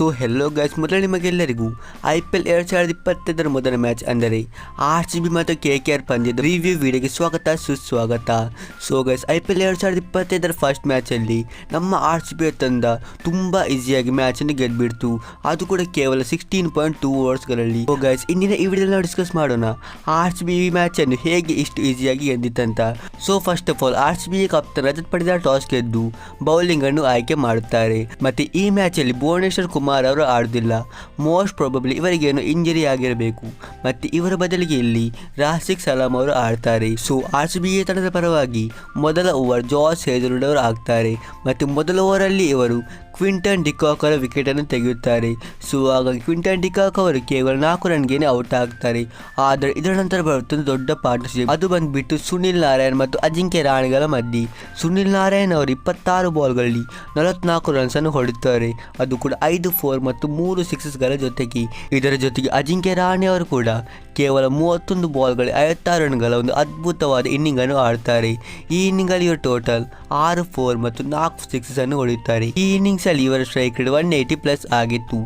So hello guys ಮೊದಲು ನಿಮಗೆಲ್ಲರಿಗೂ I P L ಎರಡು ಸಾವಿರದ ಇಪ್ಪತ್ತೈದರ ಮೊದಲ ಮ್ಯಾಚ್ ಅಂದರೆ ಆರ್ ಸಿ ಬಿ ಮತ್ತು ಕೆ ಕೆ ಆರ್ ಪಂದ್ಯದ ರಿವ್ಯೂ ವಿಡಿಯೋಗೆ ಸ್ವಾಗತ, ಸುಸ್ವಾಗತ. So guys I P L ಎರಡು ಸಾವಿರದ ಇಪ್ಪತ್ತೈದರ ಫಸ್ಟ್ ಮ್ಯಾಚಲ್ಲಿ ನಮ್ಮ ಆರ್ ಸಿ ಬಿ ತಂದ ತುಂಬ ಈಸಿಯಾಗಿ ಮ್ಯಾಚನ್ನು ಗೆದ್ದುಬಿಡ್ತು ಅದು ಕೂಡ ಕೇವಲ ಸಿಕ್ಸ್ಟೀನ್ ಪಾಯಿಂಟ್ ಟೂ ಓವರ್ಸ್ಗಳಲ್ಲಿ ಸೊ ಗೈಸ್ ಇಂದಿನ ಈ ವಿಡಿಯೋದಲ್ಲಿ ಡಿಸ್ಕಸ್ ಮಾಡೋಣ ಆರ್ ಸಿ ಬಿ ಈ ಮ್ಯಾಚನ್ನು ಹೇಗೆ ಇಷ್ಟು ಈಸಿಯಾಗಿ ಗೆದ್ದಿತ್ತಂತ. So first of all R C B Kaptan Rajat ಪಡೆದ ಟಾಸ್ ಗೆದ್ದು ಬೌಲಿಂಗ್ ಅನ್ನು ಆಯ್ಕೆ ಮಾಡುತ್ತಾರೆ. ಮತ್ತೆ ಈ ಮ್ಯಾಚಲ್ಲಿ ಭುವನೇಶ್ವರ್ ಕುಮಾರ್ ಅವರು ಆಡುದಿಲ್ಲ. ಮೋಸ್ಟ್ ಪ್ರಾಬಬ್ಲಿ ಇವರಿಗೇನು ಇಂಜರಿ ಆಗಿರಬೇಕು. ಮತ್ತು ಇವರ ಬದಲಿಗೆ ಇಲ್ಲಿ ರಾಸಿಕ್ ಸಲಾಂ ಅವರು ಆಡ್ತಾರೆ. ಸೊ ಆರ್ ಸಿ ಬಿ ತಂಡದ ಪರವಾಗಿ ಮೊದಲ ಓವರ್ ಜಾರ್ಜ್ ಹೇಜರ್ವುಡ್ ಅವರು ಆಗ್ತಾರೆ. ಮತ್ತು ಮೊದಲ ಓವರಲ್ಲಿ ಇವರು ಕ್ವಿಂಟನ್ ಡಿಕಾಕ್ ಅವರ ವಿಕೆಟ್ ಅನ್ನು ತೆಗೆಯುತ್ತಾರೆ. ಸೊ, ಹಾಗಾಗಿ ಕ್ವಿಂಟನ್ ಡಿಕಾಕ್ ಅವರು ಕೇವಲ ನಾಲ್ಕು ರನ್ಗೇನೆ ಔಟ್ ಆಗ್ತಾರೆ. ಆದರೆ ಇದರ ನಂತರ ಬರುತ್ತೊಂದು ದೊಡ್ಡ ಪಾರ್ಟ್ನರ್ಶಿಪ್ ಅದು ಬಂದ್ಬಿಟ್ಟು ಸುನಿಲ್ ನಾರಾಯಣ್ ಮತ್ತು ಅಜಿಂಕ್ಯ ರಾಣಿಗಳ ಮಧ್ಯೆ. ಸುನಿಲ್ ನಾರಾಯಣ್ ಅವರು ಇಪ್ಪತ್ತಾರು ಬಾಲ್ಗಳಲ್ಲಿ ನಲವತ್ನಾಲ್ಕು ರನ್ಸನ್ನು ಹೊಡೆಯುತ್ತಾರೆ. ಅದು ಕೂಡ ಐದು, ಫೋರ್ ಮತ್ತು ಮೂರು ಸಿಕ್ಸಸ್ಗಳ ಜೊತೆಗೆ. ಇದರ ಜೊತೆಗೆ ಅಜಿಂಕ್ಯ ರಾಣಿ ಅವರು ಕೂಡ ಕೇವಲ ಮೂವತ್ತೊಂದು ಬಾಲ್ಗಳಲ್ಲಿ ಐವತ್ತಾರು ರನ್ಗಳ ಒಂದು ಅದ್ಭುತವಾದ ಇನ್ನಿಂಗನ್ನು ಆಡ್ತಾರೆ. ಈ ಇನ್ನಿಂಗಲ್ಲಿ ಇವರು ಟೋಟಲ್ ಆರು, ಫೋರ್ ಮತ್ತು ನಾಲ್ಕು ಸಿಕ್ಸಸ್ ಅನ್ನು ಹೊಡೆಯುತ್ತಾರೆ. ಈ ಇನ್ನಿಂಗ್ಸ್ ಅಲ್ಲಿ ಇವರ strike rate one eighty plus ಆಗಿತ್ತು.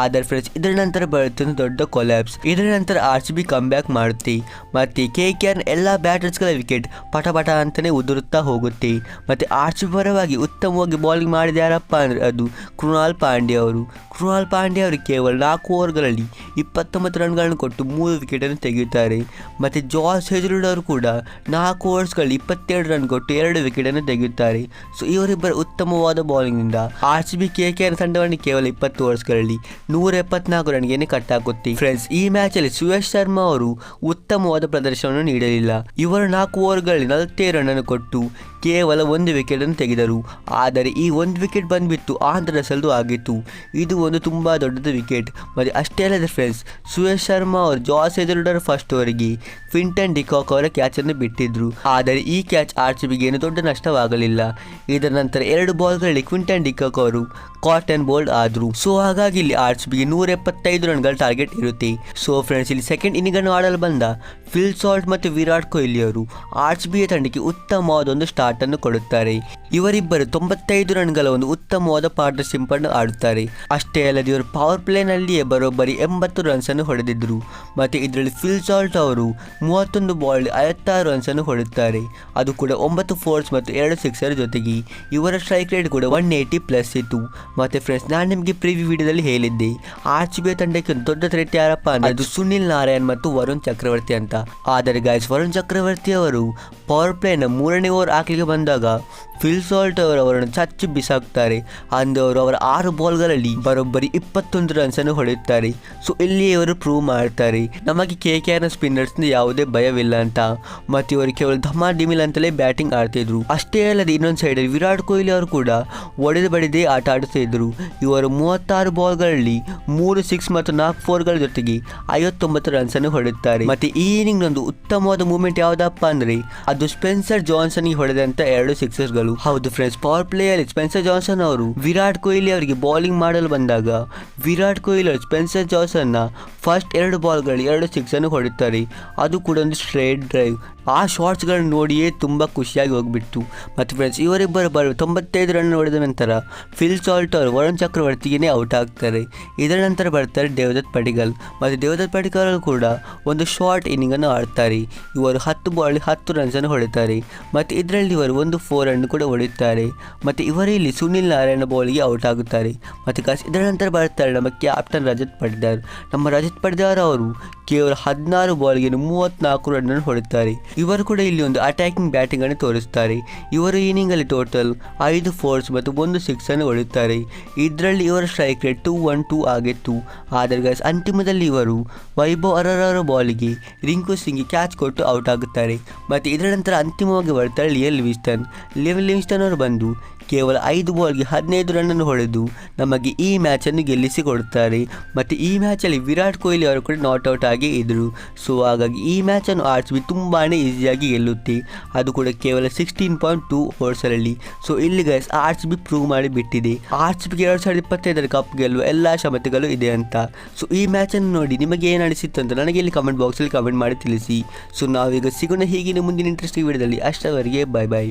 ಆದರೆ ಫ್ರೆಂಡ್ಸ್, ಇದರ ನಂತರ ಬರುತ್ತೆ ದೊಡ್ಡ ಕೊಲ್ಯಾಬ್ಸ್ ಇದರ ನಂತರ R C B come back ಮಾಡುತ್ತೆ. ಮತ್ತೆ ಕೆ ಕೆ ಆರ್ ಎಲ್ಲ ಬ್ಯಾಟರ್ಸ್ಗಳ ವಿಕೆಟ್ ಪಟ ಪಟ ಅಂತಾನೆ ಉದುರುತ್ತಾ ಹೋಗುತ್ತೆ. ಮತ್ತೆ ಆರ್ ಸಿ ಬಿ ಪರವಾಗಿ ಉತ್ತಮವಾಗಿ ಬೌಲಿಂಗ್ ಮಾಡಿದ ಯಾರಪ್ಪ ಅಂದ್ರೆ ಅದು ಕೃಣಾಲ್ ಪಾಂಡ್ಯ ಅವರು. ಕೃಣಾಲ್ ಪಾಂಡ್ಯ ಅವರು ಕೇವಲ ನಾಲ್ಕು ಓವರ್ಗಳಲ್ಲಿ ಇಪ್ಪತ್ತೊಂಬತ್ತು ರನ್ಗಳನ್ನು ಕೊಟ್ಟು ಮೂರು ವಿಕೆಟನ್ನು ತೆಗೆಯುತ್ತಾರೆ. ಮತ್ತು ಜಾರ್ಜ್ ಹೆಜ್ರುಡ್ ಅವರು ಕೂಡ ನಾಲ್ಕು ಓವರ್ಸ್ಗಳಲ್ಲಿ ಇಪ್ಪತ್ತೆರಡು ರನ್ ಕೊಟ್ಟು ಎರಡು ವಿಕೆಟನ್ನು ತೆಗೆಯುತ್ತಾರೆ. ಸೊ, ಇವರಿಬ್ಬರ ಉತ್ತಮವಾದ ಬೌಲಿಂಗ್ನಿಂದ R C B K K ತಂಡವನ್ನು ಕೇವಲ ಇಪ್ಪತ್ತು ಓವರ್ಸ್ಗಳಲ್ಲಿ ನೂರ ಎಪ್ಪತ್ನಾಲ್ಕು ರನ್ಗೆ ಕಟ್ ಹಾಕುತ್ತೆ ಫ್ರೆಂಡ್ಸ್, ಈ ಮ್ಯಾಚಲ್ಲಿ ಸುಯಶ್ ಶರ್ಮಾ ಅವರು ಉತ್ತಮವಾದ ಪ್ರದರ್ಶನವನ್ನು ನೀಡಲಿಲ್ಲ. ಇವರು ನಾಲ್ಕು ಓವರ್ಗಳಲ್ಲಿ ನಲವತ್ತೇಳು ರನ್ನನ್ನು ಕೊಟ್ಟು ಕೇವಲ ಒಂದು ವಿಕೆಟ್ ಅನ್ನು ತೆಗೆದರು. ಆದರೆ ಈ ಒಂದು ವಿಕೆಟ್ ಬಂದ್ಬಿಟ್ಟು ಆಂಧ್ರ ಸಲ್ಲು ಆಗಿತ್ತು. ಇದು ಒಂದು ತುಂಬ ದೊಡ್ಡದ ವಿಕೆಟ್ ಮತ್ತು ಅಷ್ಟೇ ಅಲ್ಲದೆ ಫ್ರೆಂಡ್ಸ್ ಸುರೇಶ್ ಶರ್ಮಾ ಅವರು ಜಾಸ್ ಎದುರುಡರ್ ಫಸ್ಟ್ ಓವರಿಗೆ ಕ್ವಿಂಟನ್ ಡಿಕಾಕ್ ಅವರ ಕ್ಯಾಚನ್ನು ಬಿಟ್ಟಿದ್ರು. ಆದರೆ ಈ ಕ್ಯಾಚ್ ಆರ್ ಸಿ ಬಿಗೆ ಏನು ದೊಡ್ಡ ನಷ್ಟವಾಗಲಿಲ್ಲ. ಇದರ ನಂತರ ಎರಡು ಬಾಲ್ಗಳಲ್ಲಿ ಕ್ವಿಂಟನ್ ಡಿಕಾಕ್ ಅವರು ಕಾಟನ್ ಬೋಲ್ಡ್ ಆದರು. ಸೊ ಹಾಗಾಗಿ ಇಲ್ಲಿ ಆರ್ ಸಿ ಬಿಗೆ ನೂರ ಎಪ್ಪತ್ತೈದು ರನ್ಗಳ ಟಾರ್ಗೆಟ್ ಇರುತ್ತೆ. ಸೊ ಫ್ರೆಂಡ್ಸ್ ಇಲ್ಲಿ ಸೆಕೆಂಡ್ ಇನ್ನಿಂಗ್ ಅನ್ನು ಆಡಲು ಬಂದ ಫಿಲ್ ಸಾಲ್ಟ್ ಮತ್ತು ವಿರಾಟ್ ಕೊಹ್ಲಿ ಅವರು ಆರ್ ಸಿ ಬಿಯ ತಂಡಕ್ಕೆ ಉತ್ತಮವಾದ ಒಂದು ಸ್ಟಾರ್ಟ್ ಅನ್ನು ಕೊಡುತ್ತಾರೆ. ಇವರಿಬ್ಬರು ತೊಂಬತ್ತೈದು ರನ್ಗಳ ಒಂದು ಉತ್ತಮವಾದ ಪಾರ್ಟ್ನರ್ಶಿಪ್ ಅನ್ನು ಆಡುತ್ತಾರೆ. ಅಷ್ಟೇ ಅಲ್ಲದೆ ಇವರು ಪವರ್ ಪ್ಲೇನಲ್ಲಿಯೇ ಬರೋಬ್ಬರಿ ಎಂಬತ್ತು ರನ್ಸ್ ಅನ್ನು ಹೊಡೆದಿದ್ರು ಮತ್ತೆ ಇದರಲ್ಲಿ ಫಿಲ್ ಸಾಲ್ಟ್ ಅವರು ಮೂವತ್ತೊಂದು ಬಾಲ್ ಐವತ್ತಾರು ರನ್ಸ್ ಅನ್ನು ಹೊಡೆಯುತ್ತಾರೆ. ಅದು ಕೂಡ ಒಂಬತ್ತು ಫೋರ್ಸ್ ಮತ್ತು ಎರಡು ಸಿಕ್ಸರ್ ಜೊತೆಗೆ. ಇವರ ಸ್ಟ್ರೈಕ್ ರೇಟ್ ಕೂಡ ಒನ್ ಏಯ್ಟಿ ಪ್ಲಸ್ ಇತ್ತು. ಮತ್ತೆ ಫ್ರೆಂಡ್ಸ್ ನಾನು ನಿಮಗೆ ಪ್ರಿವ್ಯೂ ವಿಡಿಯೋದಲ್ಲಿ ಹೇಳಿದ್ದೆ. ಆರ್ ಸಿ ಬಿ ತಂಡಕ್ಕೆ ಒಂದು ದೊಡ್ಡ ಥ್ರೆಟ್ ಯಾರಪ್ಪ ಅಂದ್ರೆ ಅದು ಸುನಿಲ್ ನಾರಾಯಣ್ ಮತ್ತು ವರುಣ್ ಚಕ್ರವರ್ತಿ ಅಂತ. ಆದರೆ ಗಾಯಸ್ ವರುಣ್ ಚಕ್ರವರ್ತಿ ಅವರು ಪವರ್ ಪ್ಲೇನ ಮೂರನೇ ಓವರ್ ಹಾಕ್ಲಿಕ್ಕೆ ಬಂದಾಗ ಫಿಲ್ ಸಾಲ್ಟ್ ಅವರು ಅವರನ್ನು ಚಚ್ಚಿ ಬಿಸಾಕ್ತಾರೆ. ಅಂದು ಅವರು ಅವರ ಆರು ಬಾಲ್ಗಳಲ್ಲಿ ಬರೋಬ್ಬರಿ ಇಪ್ಪತ್ತೊಂದು ರನ್ಸ್ ಅನ್ನು ಹೊಡೆಯುತ್ತಾರೆ. ಸೊ ಇಲ್ಲಿ ಇವರು ಪ್ರೂವ್ ಮಾಡ್ತಾರೆ. ನಮಗೆ ಕೆ ಕೆ ಆರ್ನ ಸ್ಪಿನ್ನರ್ಸ್ನ ಯಾವುದೇ ಭಯವಿಲ್ಲ ಅಂತ. ಮತ್ತು ಇವರು ಕೇವಲ ಧಮಾ ಡಿಮಿಲ್ ಅಂತಲೇ ಬ್ಯಾಟಿಂಗ್ ಆಡ್ತಿದ್ರು. ಅಷ್ಟೇ ಅಲ್ಲದೆ ಇನ್ನೊಂದು ಸೈಡಲ್ಲಿ ವಿರಾಟ್ ಕೊಹ್ಲಿ ಅವರು ಕೂಡ ಒಡೆದು ಬಡಿದೇ ಆಟ ಆಡುತ್ತಾ ಇದ್ರು ಇವರು ಮೂವತ್ತಾರು ಬಾಲ್ಗಳಲ್ಲಿ ಮೂರು ಸಿಕ್ಸ್ ಮತ್ತು ನಾಲ್ಕು ಫೋರ್ಗಳ ಜೊತೆಗೆ ಐವತ್ತೊಂಬತ್ತು ರನ್ಸ್ ಅನ್ನು ಹೊಡೆಯುತ್ತಾರೆ. ಮತ್ತೆ ಈ ಇನ್ನಿಂಗ್ ಒಂದು ಉತ್ತಮವಾದ ಮೂಮೆಂಟ್ ಯಾವುದಪ್ಪ ಅಂದ್ರೆ, ಅದು ಸ್ಪೆನ್ಸರ್ ಜಾನ್ಸನ್ ಹೊಡೆದಂತ ಎರಡು ಸಿಕ್ಸರ್ಗಳು ಹೌದು ಫ್ರೆಂಡ್ಸ್ ಪವರ್ ಪ್ಲೇ ಅಲ್ಲಿ ಸ್ಪೆನ್ಸರ್ ಜಾನ್ಸನ್ ಅವರು ವಿರಾಟ್ ಕೊಹ್ಲಿ ಅವರಿಗೆ ಬೌಲಿಂಗ್ ಮಾಡಲು ಬಂದಾಗ ವಿರಾಟ್ ಕೊಹ್ಲಿ ಅವರು ಸ್ಪೆನ್ಸರ್ ಜಾನ್ಸನ್ನ ಫಸ್ಟ್ ಎರಡು ಬಾಲ್ಗಳು ಎರಡು ಸಿಕ್ಸ್ ಅನ್ನು ಹೊಡೆಯುತ್ತಾರೆ ಅದು ಕೂಡ ಒಂದು ಸ್ಟ್ರೇಟ್ ಡ್ರೈವ್ ಆ ಶಾರ್ಟ್ಸ್ಗಳನ್ನು ನೋಡಿಯೇ ತುಂಬ ಖುಷಿಯಾಗಿ ಹೋಗ್ಬಿಟ್ಟು ಮತ್ತು ಫ್ರೆಂಡ್ಸ್ ಇವರಿಬ್ಬರು ಬರೋ ತೊಂಬತ್ತೈದು ರನ್ ಹೊಡೆದ ನಂತರ ಫಿಲ್ ಸಾಲ್ಟ್ ಅವರು ವರುಣ್ ಚಕ್ರವರ್ತಿಗೆ ಔಟ್ ಆಗ್ತಾರೆ. ಇದರ ನಂತರ ಬರ್ತಾರೆ ದೇವದತ್ ಪಡಿಗಲ್. ಮತ್ತು ದೇವದತ್ ಪಡಿಗಲ್ ಕೂಡ ಒಂದು ಶಾರ್ಟ್ ಇನ್ನಿಂಗನ್ನು ಆಡ್ತಾರೆ. ಇವರು ಹತ್ತು ಬಾಲ್ ಹತ್ತು ರನ್ಸನ್ನು ಹೊಡೆಯುತ್ತಾರೆ ಮತ್ತು ಇದರಲ್ಲಿ ಇವರು ಒಂದು ಫೋರ್ ಅನ್ನು ಕೂಡ ಹೊಡೆಯುತ್ತಾರೆ ಮತ್ತು ಇವರಲ್ಲಿ ಸುನಿಲ್ ನಾರಾಯಣ ಬೌಲಿಗೆ ಔಟ್ ಆಗುತ್ತಾರೆ. ಮತ್ತು ಕಾಸ್ ಇದರ ನಂತರ ಬರುತ್ತಾರೆ ನಮ್ಮ ಕ್ಯಾಪ್ಟನ್ ರಜತ್ ಪಡಿದಾರ್. ನಮ್ಮ ರಜತ್ ಪಡಿದಾರ್ ಅವರು ಕೇವಲ ಹದಿನಾರು ಬಾಲ್ಗೆ ಮೂವತ್ತ್ನಾಲ್ಕು ರನ್ ಹೊಡೆಯುತ್ತಾರೆ. ಇವರು ಕೂಡ ಇಲ್ಲಿ ಒಂದು ಅಟ್ಯಾಕಿಂಗ್ ಬ್ಯಾಟಿಂಗ್ ಅನ್ನು ತೋರಿಸುತ್ತಾರೆ. ಇವರು ಇನಿಂಗಲ್ಲಿ ಟೋಟಲ್ ಐದು ಫೋರ್ಸ್ ಮತ್ತು ಒಂದು ಸಿಕ್ಸ್ ಅನ್ನು ಹೊಡೆಯುತ್ತಾರೆ ಇದರಲ್ಲಿ ಇವರ strike rate two one two ಆಗಿತ್ತು. ಆದರೆ ಗೈಸ್ ಅಂತಿಮದಲ್ಲಿ ಇವರು ವೈಭವ್ ಅರರವರ ಬಾಲಿಗೆ ರಿಂಕು ಸಿಂಗ್ಗೆ ಕ್ಯಾಚ್ ಕೊಟ್ಟು ಔಟ್ ಆಗುತ್ತಾರೆ. ಮತ್ತು ಇದರ ನಂತರ ಅಂತಿಮವಾಗಿ ಬರ್ತಾರೆ ಲಿಯಲ್ ವಿಸ್ಟನ್ ಲಿಯಲ್ ಲಿವಿಸ್ಟನ್ ಅವರು ಬಂದು ಕೇವಲ ಐದು ಬಾಲ್ಗೆ ಹದಿನೈದು ರನ್ನನ್ನು ಹೊಡೆದು ನಮಗೆ ಈ ಮ್ಯಾಚನ್ನು ಗೆಲ್ಲಿಸಿ ಕೊಡುತ್ತಾರೆ ಮತ್ತು ಈ ಮ್ಯಾಚಲ್ಲಿ ವಿರಾಟ್ ಕೊಹ್ಲಿ ಅವರು ಕೂಡ ನಾಟ್ ಔಟ್ ಆಗಿ ಇದ್ದರು ಸೊ ಹಾಗಾಗಿ ಈ ಮ್ಯಾಚನ್ನು ಆರ್ ಸಿ ಬಿ ತುಂಬಾ ಈಸಿಯಾಗಿ ಗೆಲ್ಲುತ್ತೆ. ಅದು ಕೂಡ ಕೇವಲ ಸಿಕ್ಸ್ಟೀನ್ ಪಾಯಿಂಟ್ ಟೂ ಓವರ್ಸಲ್ಲಿ ಸೊ ಇಲ್ಲಿ ಗೈಸ್ ಆರ್ ಬಿ ಪ್ರೂವ್ ಮಾಡಿ ಬಿಟ್ಟಿದೆ. ಆರ್ ಸಿ ಬಿಗೆ ಎರಡು ಸಾವಿರದ ಇಪ್ಪತ್ತೈದರ ಕಪ್ ಗೆಲ್ಲುವ ಎಲ್ಲ ಕ್ಷಮತೆಗಳು ಇದೆ ಅಂತ. ಸೊ ಈ ಮ್ಯಾಚನ್ನು ನೋಡಿ ನಿಮಗೆ ಏನು ಅನಿಸಿತ್ತು ಅಂತ ನನಗೆ ಇಲ್ಲಿ ಕಮೆಂಟ್ ಬಾಕ್ಸಲ್ಲಿ ಕಮೆಂಟ್ ಮಾಡಿ ತಿಳಿಸಿ. ಸೊ ನಾವೀಗ ಸಿಗೋಣ ಹೀಗಿನ ಮುಂದಿನ ಇಂಟ್ರೆಸ್ಟಿಂಗ್ ವಿಡಿಯೋದಲ್ಲಿ ಅಷ್ಟವರೆಗೆ ಬಾಯ್ ಬಾಯ್